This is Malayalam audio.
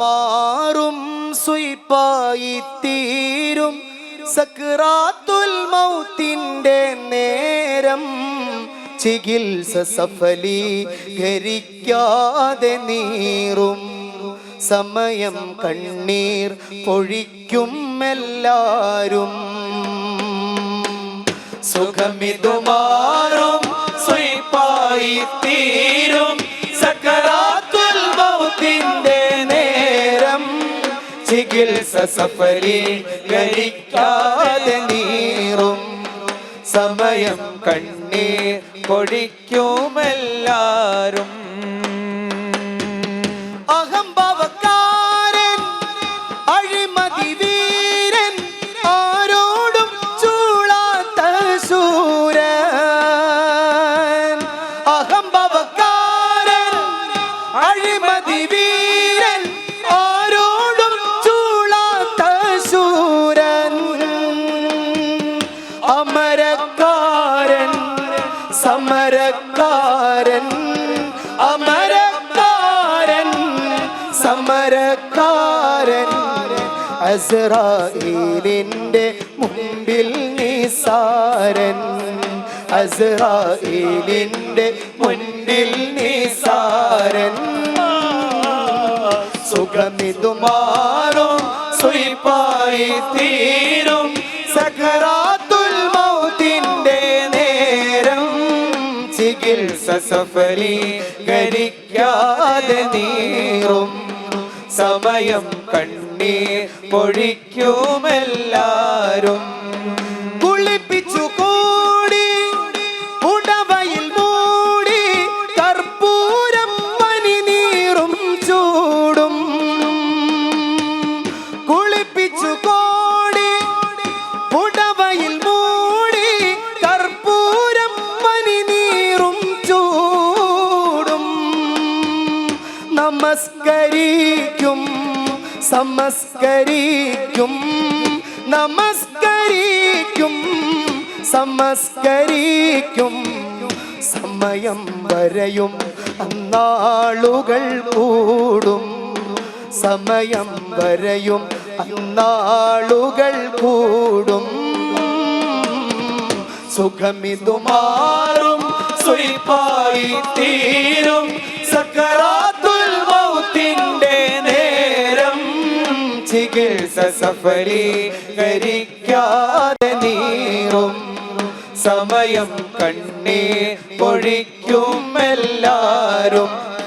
മാറും സുയിപ്പായി തീരും സക്രാത്തുൽ മൗത്തിന്റെ നേരം ചികിത്സ സഫലീകരിക്കാതെ നീറും. സമയം കണ്ണീർ പൊഴിക്കും എല്ലാരും സുഖമിതു ചികിത്സ സഫലീകരിക്കാതെ നീറും. സമയം കണ്ണീർ പൊഴിക്കുമെല്ലാരും അമരക്കാരൻ സമരക്കാരൻ അമരക്കാരൻ സമരക്കാരൻ. അസ്രായേലിന്റെ മുമ്പിൽ നിസാരൻ അസ്രായേലിന്റെ മുൻപിൽ നിസാരൻ. സുഖമിതുമാറും സുയിപ്പായി തീരും. ചികിത്സ സഫലീകരിക്കാതെ നീറും. സമയം കണ്ണീർ പൊഴിക്കുമെല്ലാരും. കുളിപ്പിച്ചു കൂടി ചൂടും. കുളിപ്പിച്ചു നമസ്കരിക്കും സമസ്കരിക്കും നമസ്കരിക്കും സമസ്കരിക്കും. സമയം വരയും അന്നാളുകൾ കൂടും. സമയം വരയും അന്നാളുകൾ കൂടും. സുഖമിതുമാറും മാറും തീ ചികിത്സ സഫലീകരിക്കാതെ നീറും. സമയം കണ്ണീർ പൊഴിക്കും എല്ലാരും.